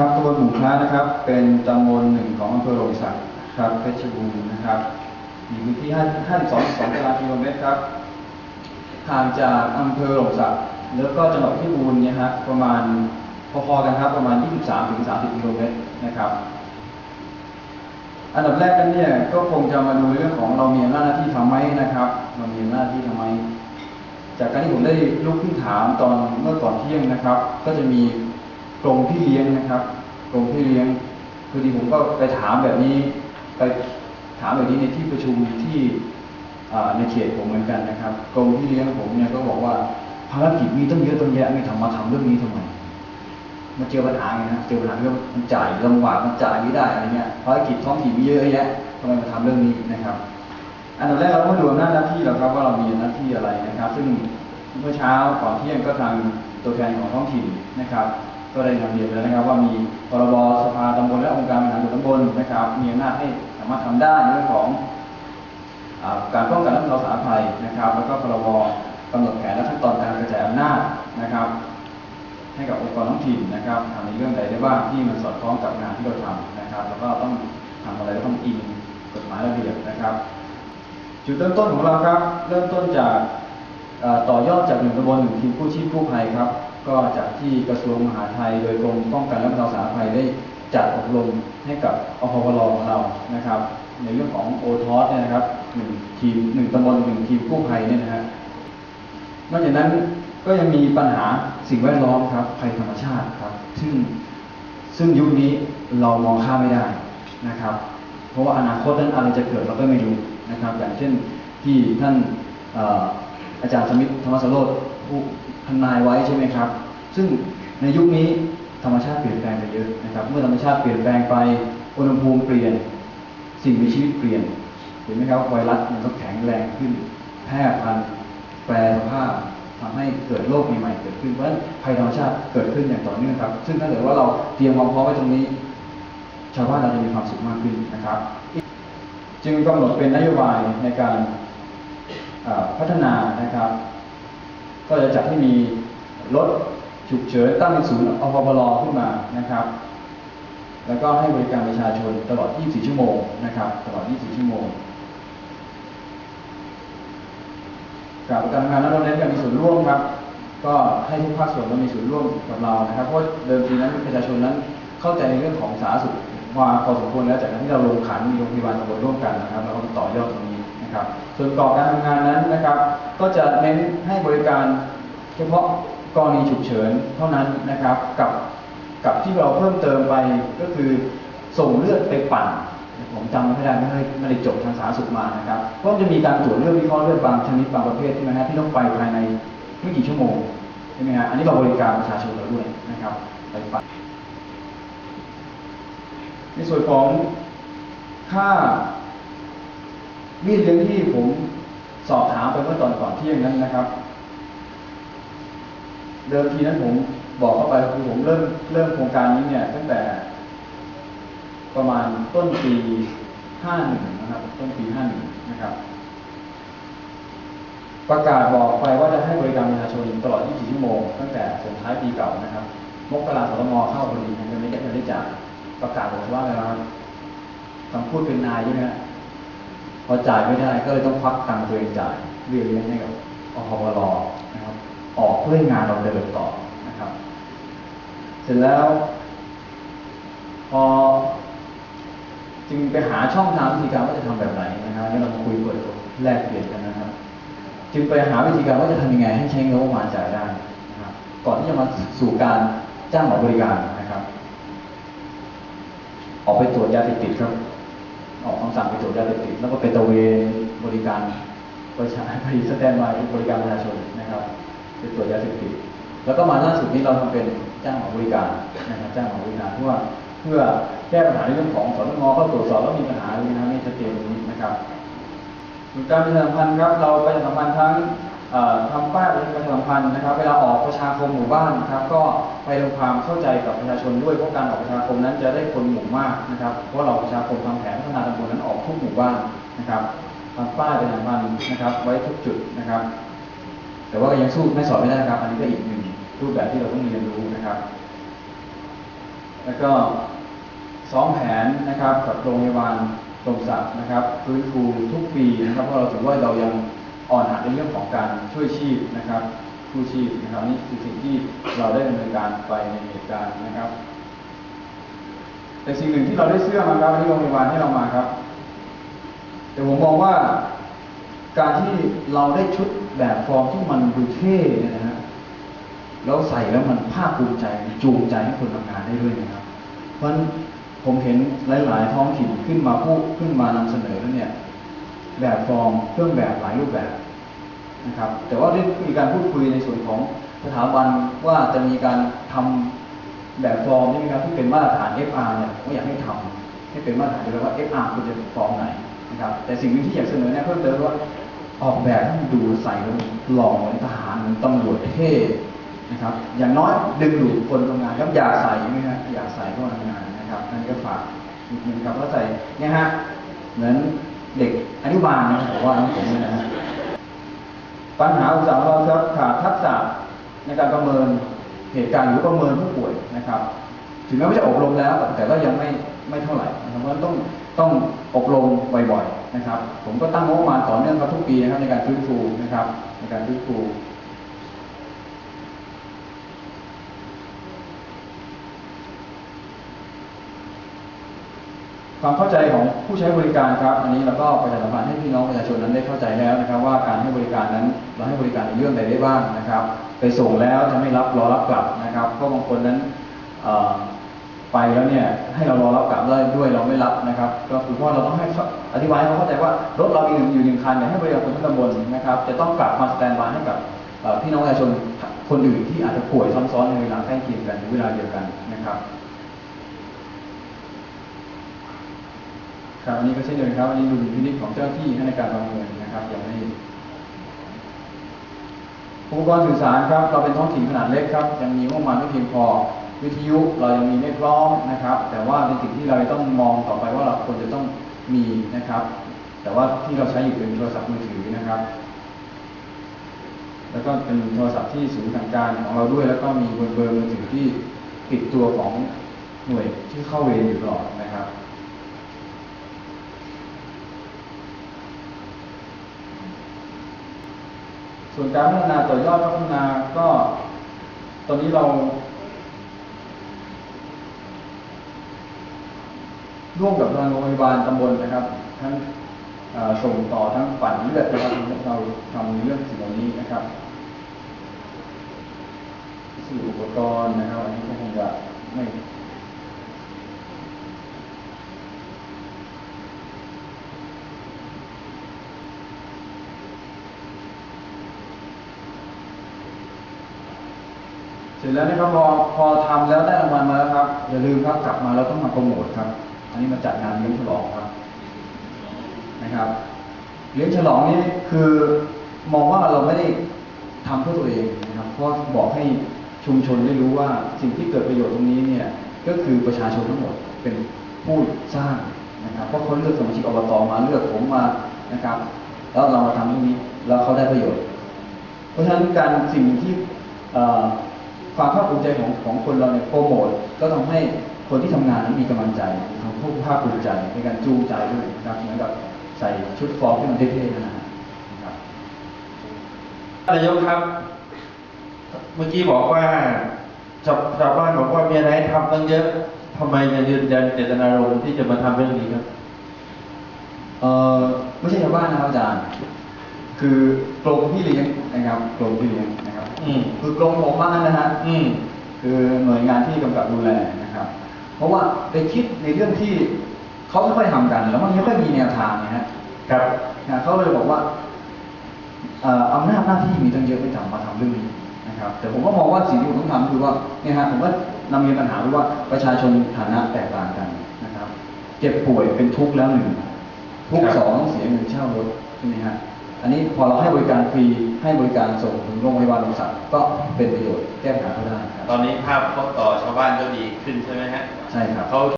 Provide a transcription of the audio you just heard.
ครับตำบลหมู่คล้านะครับ เป็นตำบลหนึ่งของอำเภอโรงสักครับเพชรบูรณ์นะครับมีพื้นที่5 52ตารางกิโลเมตรครับห่างจากอำเภอโรงสักแล้วก็จังหวัดเพชรบูรณ์เนี่ยฮะประมาณพอๆกันครับประมาณ 23-30กิโลเมตรนะครับอันดับแรกกันเนี่ยก็คงจะมาดูเรื่องของเรามีหน้าที่ทำไหมนะครับ เรามีหน้าที่ทำไหมจากการที่ผมได้ลุกขึ้นถามตอนเมื่อก่อนเที่ยงนะครับ ก็จะมี กรมพี่เลี้ยงนะครับกรมพี่เลี้ยงคือดีผมก็ไปถามแบบนี้ ไปถามแบบนี้ในที่ประชุมที่ในเขตผมเหมือนกันนะครับกรมพี่เลี้ยงผมเนี่ยก็บอกว่าภารกิจมีต้องเยอะต้องแยะไม่ทำมาทำเรื่องนี้ทำไมมาเจอปัญหาไงนะเจอปัญหาเรื่องมันจ่ายลำบากมันจ่ายไม่ได้อะไรเงี้ยภารกิจท้องถิ่นมีเยอะแยะทำไมมาทำเรื่องนี้นะครับ อันดับแรกเราต้องดูอำนาหน้าที่เราครับว่าเรามีหน้าที่อะไรนะครับ ซึ่งเมื่อเช้าก่อนเที่ยงก็ทางตัวแทนของท้องถิ่นนะครับ ก็ได้นำเรียนแล้วนะครับ ว่ามีพรบสภาตำบลและองค์การบริหารส่วนตำบลนะครับ มีอำนาจให้สามารถทำได้ในเรื่องของการป้องกันและบรรเทาสาธารณภัยนะครับ แล้วก็พรบกำหนดแผนและขั้นตอนการกระจายอำนาจนะครับ ให้กับองค์กรท้องถิ่นนะครับทำในเรื่องใดได้บ้างที่มันสอดคล้องกับงานที่เราทำนะครับ แล้วก็ต้องทำอะไรต้องอิงกฎหมายระเบียบนะครับ จุดเริ่มต้นของเราครับ เริ่มต้นจากต่อยอดจากหนึ่งตำบลหนึ่งทีมกู้ชีพกู้ภัยครับ ก็จากที่กระทรวงมหาดไทยโดยกรมป้องกันและบรรเทาสาธารณภัยได้จัดอบรมให้กับอพวรของเรานะครับ ในเรื่องของโอทอสเนี่ยนะครับหนึ่งทีมหนึ่งตำบลหนึ่งทีมกู้ภัยเนี่ยนะฮะนอกจากนั้นก็ยังมีปัญหาสิ่งแวดล้อมครับภัยธรรมชาติครับ ซึ่งซึ่งยุคนี้เรามองข้ามไม่ได้นะครับ เพราะว่าอนาคตนั้นอะไรจะเกิดเราก็ไม่รู้นะครับ อย่างเช่นที่ท่านเอ่ออาจารย์สมิทธธรรมสโรธผู้ ทำนายไว้ใช่ไหมครับ ซึ่งในยุคนี้ธรรมชาติเปลี่ยนแปลงไปเยอะนะครับ เมื่อธรรมชาติเปลี่ยนแปลงไปอุณหภูมิเปลี่ยน สิ่งมีชีวิตเปลี่ยน เห็นไหมครับไวรัสมันก็แข็งแรงขึ้น แพร่พันธุ์แปรสภาพทำให้เกิดโรคใหม่ๆเกิดขึ้น เพราะฉะนั้นภัยธรรมชาติเกิดขึ้นอย่างต่อเนื่องครับ ซึ่งถ้าเกิดว่าเราเตรียมความพร้อมไว้ตรงนี้ ชาวบ้านเราจะมีความสุขมากขึ้นนะครับ จึงกำหนดเป็นนโยบายในการพัฒนานะครับ ก็จะจัดให้มีรถฉุกเฉินตั้งเป็นศูนย์อพบลขึ้นมานะครับ แล้วก็ให้บริการประชาชนตลอด 24 ชั่วโมงนะครับ ตลอด 24 ชั่วโมงกับการทำงานนั้นเราเน้นการมีส่วนร่วมครับ ก็ให้ทุกภาคส่วนมามีส่วนร่วมกับเรานะครับ เพราะเดิมทีนั้นประชาชนนั้นเข้าใจในเรื่องของสาธารณสุขมาพอสมควรแล้วจากการที่เราลงขันมีโรงพยาบาลตำบลร่วมกันนะครับ เราก็ต่อยอดตรงนี้ นะครับ ส่วนกรอบการทำงานนั้นนะครับ ก็จะเน้นให้บริการเฉพาะกรณีฉุกเฉินเท่านั้นนะครับ กับกับที่เราเพิ่มเติมไปก็คือส่งเลือดไปปั่นผมจำไม่ได้ไม่ได้ไม่ได้จบทางสาธารณสุขมานะครับเพราะมันจะมีการตรวจเลือดวิเคราะห์เลือดบางชนิดบางประเภทใช่ไหมฮะที่ต้องไปภายในไม่กี่ชั่วโมงใช่ไหมฮะอันนี้เราบริการประชาชนเราด้วยนะครับไปปั่นในส่วนของค่า มีดเลี้ยงที่ผมสอบถามไปเมื่อตอนก่อนเที่ยงนั้นนะครับ เดิมทีนั้นผมบอกเข้าไปคือผมเริ่มเริ่มโครงการนี้เนี่ยตั้งแต่ ประมาณต้นปี 51 นะครับ ต้นปี 51 นะครับ ประกาศบอกไปว่าจะให้บริการประชาชนตลอด 24 ชั่วโมง ตั้งแต่ส่งท้ายปีเก่านะครับ มกราสตมเข้าพอดียังไม่ได้ยังไม่ได้จ่ายประกาศบอกว่าอะไรนะครับคำพูดเป็นนายใช่ไหมฮะพ อจ่ายไม่ได้ก็เลยต้องควักตังค์ตัวเองจ่ายเรียกเลี้ยงให้กับอพวรนะครับ ออกเพื่อให้งานเราเดินต่อนะครับ เสร็จแล้ว พอจึงไปหาช่องทางวิธีการว่าจะทำแบบไหนนะครับนี่เรามาคุยเปิดแลกเปลี่ยนกันนะครับ จึงไปหาวิธีการว่าจะทำยังไง ให้ใช้งบประมาณจ่ายได้นะครับก่อนที่จะมาสู่การจ้างหมอบริการนะครับ ออกไปตรวจยาเสพติดครับ ออกคำสั่งไปตรวจยาเสพติดแล้วก็เป็นตะเวนบริการประชาชนสแตนบายบริการประชาชนนะครับไปตรวจยาเสพติดแล้วก็มาล่าสุดนี้เราทำเป็นจ้างของบริการนะครับจ้างของบริการเพื่อเพื่อแก้ปัญหาในเรื่องของสอนงเข้าตรวจสอบแล้วมีปัญหาอะไรนะไม่ชัดเจนนี้นะครับการประชาสัมพันธ์ครับเราประชาสัมพันธ์ทั้ง ทำป้ายประชาสัมพันธ์นะครับ เวลาออกประชาคมหมู่บ้านครับ ก็ไปทำความเข้าใจกับประชาชนด้วยเพราะการออกประชาคมนั้นจะได้คนหมู่มากนะครับ เพราะเราประชาคมทำแผนพัฒนาตำบลนั้นออกทุกหมู่บ้านนะครับทำป้ายประชาสัมพันธ์นะครับ ไว้ทุกจุดนะครับ แต่ว่ายังสู้ไม่สอนไม่ได้นะครับ อันนี้ก็อีกหนึ่งรูปแบบที่เราต้องเรียนรู้นะครับ แล้วก็ซ้อมแผนนะครับกับโรงพยาบาลตรงศักดิ์นะครับฟื้นฟูทุกปีนะครับเพราะเราถือว่าเรายัง อ่อนหัดในเรื่องของการช่วยชีพนะครับกู้ชีพนะครับนี่คือสิ่งที่เราได้ดำเนินการไปในเหตุการณ์นะครับ แต่สิ่งหนึ่งที่เราได้เสื้อมาครับที่โรงพยาบาลให้เรามาครับ แต่ผมมองว่าการที่เราได้ชุดแบบฟอร์มที่มันดูเท่เนี่ยนะฮะแล้วใส่แล้วมันภาคภูมิใจจูงใจให้คนทำงานได้ด้วยนะครับ เพราะผมเห็นหลาย ๆ ท้องถิ่นขึ้นมาพูดขึ้นมานำเสนอแล้วเนี่ย แบบฟอร์มเครื่องแบบหลายรูปแบบนะครับ แต่ว่าได้มีการพูดคุยในส่วนของสถาบันว่าจะมีการทำแบบฟอร์มใช่ไหมครับที่เป็นมาตรฐาน FR เนี่ยผมอยากให้ทำให้เป็นมาตรฐานเดียวว่า FR ควรจะเป็นฟอร์มไหนนะครับแต่สิ่งที่อยากเสนอเนี่ยเพิ่มเติมว่าออกแบบให้ดูใส่หล่อเหมือนทหารเหมือนตำรวจเท่นะครับอย่างน้อยดึงดูดคนทำงานครับอยากใส่ไหมครับอยากใส่เข้ามาทำงานนะครับนั่นก็ฝากนิดนึงครับว่าใส่เนี่ยฮะเหมือน เด็กอนุบาลนะผมว่าน้องผมนะฮะปัญหาอุตสาหกรรมครับขาดทักษะในการประเมินเหตุการณ์หรือประเมินผู้ป่วยนะครับ ถึงแม้ว่าจะอบรมแล้ว แต่ก็ยังไม่ไม่เท่าไหร่นะครับเพราะฉะนั้นต้องต้องอบรมบ่อยๆนะครับ ผมก็ตั้งงบประมาณต่อเนื่องครับทุกปีนะครับในการฟื้นฟูนะครับ ในการฟื้นฟู ความเข้าใจของผู้ใช้บริการครับ อันนี้เราก็ประชาสัมพันธ์ให้พี่น้องประชาชนนั้นได้เข้าใจแล้วนะครับ ว่าการให้บริการนั้นเราให้บริการในเรื่องใดได้บ้างนะครับ ไปส่งแล้วจะไม่รับรอรับกลับนะครับเพราะบางคนนั้นไปแล้วเนี่ยให้เรารอรับกลับได้ด้วยเราไม่รับนะครับก็คือเพราเราต้องให้อธิบายให้เขาเข้าใจว่ารถเรามีอยู่หนึ่งคันเนี่ยให้บริการคนทั้งตำบลนะครับ จะต้องกลับมาสแตนบายให้กับพี่น้องประชาชนคนอื่นที่อาจจะป่วยซ้ำซ้อนในเวลาใกล้เคียงกันในเวลาเดียวกันนะครับ ครับอันนี้ก็เช่นเดียวกันครับอันนี้ดูพินิจของเจ้าหน้าที่ในการประเมินนะครับอย่างไม่อุปกรณ์สื่อสารครับเราเป็นท้องถิ่นขนาดเล็กครับยังมีงบประมาณไม่เพียงพอวิทยุเรายังมีไม่พร้อมนะครับ แต่ว่าในสิ่งที่เราต้องมองต่อไปว่าเราควรจะต้องมีนะครับ แต่ว่าที่เราใช้อยู่เป็นโทรศัพท์มือถือนะครับ แล้วก็เป็นโทรศัพท์ที่ศูนย์สั่งการของเราด้วย แล้วก็มีเบอร์เบอร์มือถือที่ติดตัวของหน่วยที่เข้าเวรอยู่ตลอดนะครับ ส่วนการพัฒนาต่อยอดพัฒนาก็ตอนนี้เราร่วมกับทางโรงพยาบาลตำบลนะครับ ทั้งส่งต่อทั้งปั่นเลือดนะครับเราทำในเรื่องสิ่งเหล่านี้นะครับสื่ออุปกรณ์นะครับ อันนี้ก็คงจะไม่ ร็จแล้วนะครับพอพอทำแล้วได้รางวัลมาแล้วครับ อย่าลืมครับกลับมาเราต้องมาโปรโมทครับ อันนี้มาจัดงานเลี้ยงฉลองครับ นะครับเลี้ยงฉลองนี่คือมองว่าเราไม่ได้ทำเพื่อตัวเองนะครับ เพราะบอกให้ชุมชนได้รู้ว่าสิ่งที่เกิดประโยชน์ตรงนี้เนี่ยก็คือประชาชนทั้งหมดเป็นผู้สร้างนะครับ เพราะเขาเลือกสมาชิกอบตมาเลือกผมมานะครับ แล้วเรามาทำตรงนี้แล้วเขาได้ประโยชน์ เพราะฉะนั้นการสิ่งที่ ความภาคภูมิใจของของคนเราเนี่ยโปรโมทก็ทำให้คนที่ทำงานนั้นมีกำลังใจทำให้ภาคภูมิใจในการจูงใจด้วยนะครับเหมือนกับใส่ชุดฟอร์มที่มันเท่ๆนะครับนายกครับ เมื่อกี้บอกว่าชาวชาวบ้านบอกว่ามีอะไรให้ทำตั้งเยอะทำไมยังยืนยันเจตนารมณ์ที่จะมาทำเรื่องนี้ครับเออไม่ใช่ชาวบ้านนะครับอาจารย์ คือกรมพี่เลี้ยง นะครับกรมพี่เลี้ยงนะครับอืมคือกรมของบ้านนะฮะอืมคือหน่วยงานที่กำกับดูแลนะครับ เพราะว่าไปคิดในเรื่องที่เขาไม่ค่อยทำกัน แล้วมันไม่ค่อยมีแนวทางนะฮะครับนะเขาเลยบอกว่าเอ่ออำนาจหน้าที่มีตั้งเยอะไม่ทำมาทำเรื่องนี้นะครับ แต่ผมก็มองว่าสิ่งที่ผมต้องทำคือว่าเนี่ยฮะผมก็นำเรียนปัญหาไว้ว่าประชาชนฐานะแตกต่างกันนะครับ เจ็บป่วยเป็นทุกข์แล้วหนึ่งทุกข์ครับสองต้องเสียเงินเช่ารถใช่ไหมฮะ อันนี้พอเราให้บริการฟรีให้บริการส่งถึงโรงพยาบาลโรงสัตว์ก็เป็นประโยชน์แก้ปัญหาเขาได้ครับตอนนี้ภาพพบต่อชาวบ้านก็ดีขึ้นใช่ไหมฮะใช่ครับ เขา